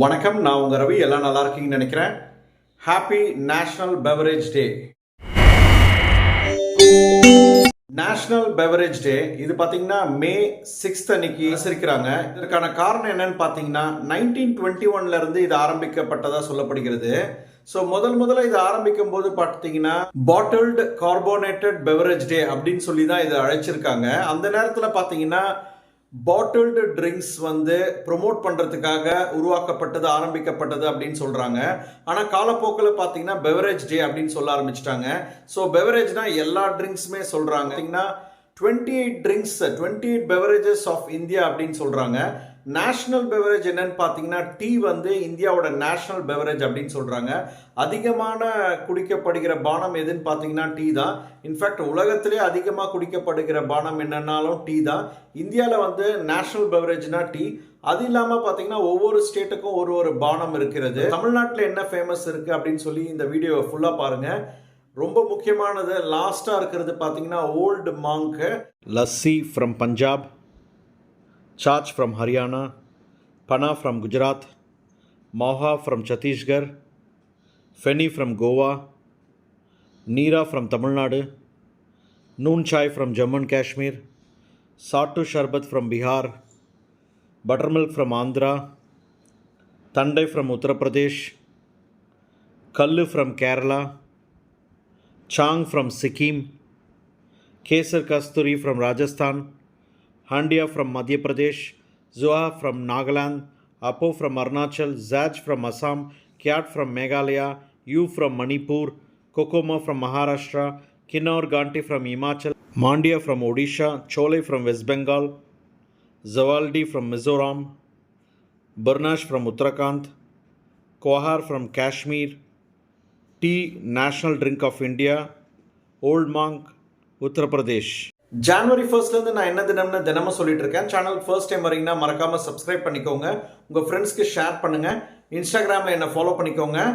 வணக்கம் நான் உங்கள் ரவி எல்லாம் நல்லா இருக்கீங்கன்னு நினைக்கிறேன் happy national beverage day national beverage day இது பார்த்தீங்கன்னா மே சிக்ஸ்த் அன்னைக்கு அனுசரிக்கிறாங்க இதற்கான காரணம் என்னன்னு பார்த்தீங்கன்னா நைன்டீன் டுவெண்ட்டி ஒன்லேருந்து இது ஆரம்பிக்கப்பட்டதாக சொல்லப்படுகிறது ஸோ முதல் முதல்ல இது ஆரம்பிக்கும் போது பார்த்தீங்கன்னா பாட்டில்டு கார்போனேட்டட் பெவரேஜ் டே அப்படின்னு சொல்லி தான் இதை அழைச்சிருக்காங்க அந்த நேரத்தில் பார்த்தீங்கன்னா பாட்டில்டு ட்ரிங்க்ஸ் வந்து ப்ரொமோட் பண்ணுறதுக்காக உருவாக்கப்பட்டது ஆரம்பிக்கப்பட்டது அப்படின்னு சொல்கிறாங்க ஆனால் காலப்போக்கில் பார்த்தீங்கன்னா பெவரேஜ் டே அப்படின்னு சொல்ல ஆரம்பிச்சிட்டாங்க ஸோ பெவரேஜ்னா எல்லா ட்ரிங்க்ஸுமே சொல்கிறாங்க பார்த்தீங்கன்னா twenty eight drinks twenty eight beverages of India அப்படின்னு சொல்கிறாங்க நேஷ்னல் பெவரேஜ் என்னன்னு பார்த்தீங்கன்னா டீ வந்து இந்தியாவோட நேஷ்னல் பெவரேஜ் அப்படின்னு சொல்கிறாங்க அதிகமான குடிக்கப்படுகிற பானம் எதுன்னு பார்த்தீங்கன்னா டீ தான் இன்ஃபேக்ட் உலகத்திலே அதிகமாக குடிக்கப்படுகிற பானம் என்னன்னாலும் டீ தான் இந்தியாவில் வந்து நேஷ்னல் பெவரேஜ்னா டீ அது இல்லாமல் பார்த்தீங்கன்னா ஒவ்வொரு ஸ்டேட்டுக்கும் ஒரு ஒரு பானம் இருக்கிறது தமிழ்நாட்டில் என்ன ஃபேமஸ் இருக்குது அப்படின்னு சொல்லி இந்த வீடியோவை ஃபுல்லாக பாருங்கள் ரொம்ப முக்கியமானது லாஸ்ட்டாக இருக்கிறது பார்த்தீங்கன்னா old mango lassi from Punjab Chach from Haryana, Panna from Gujarat, Moha from Chhattisgarh, Feni from Goa, Neera from Tamil Nadu, Noon Chai from Jammu and Kashmir, Sattu Sharbat from Bihar, Buttermilk from Andhra, Tandai from Uttar Pradesh, Kallu from Kerala, Chang from Sikkim, Kesar Kasturi from Rajasthan, Handia from Madhya Pradesh, Zoha from Nagaland, Apo from Arunachal, Zaj from Assam, Kyat from Meghalaya, Yu from Manipur, Kokomo from Maharashtra, Kinnaur Ganti from Himachal, Mandia from Odisha, Chole from West Bengal, Zawaldi from Mizoram, Burnash from Uttarakhand, Kohar from Kashmir, Tea National Drink of India, Old Monk, Uttar Pradesh. January ஃபர்ஸ்ட்லேருந்து நான் என்ன தினம்னு தினமும் சொல்லிட்டு இருக்கேன் channel first time வரீங்கன்னா மறக்காமல் subscribe பண்ணிக்கோங்க உங்கள் ஃப்ரெண்ட்ஸ்க்கு ஷேர் பண்ணுங்கள் இன்ஸ்டாகிராமில் என்னை ஃபாலோ பண்ணிக்கோங்க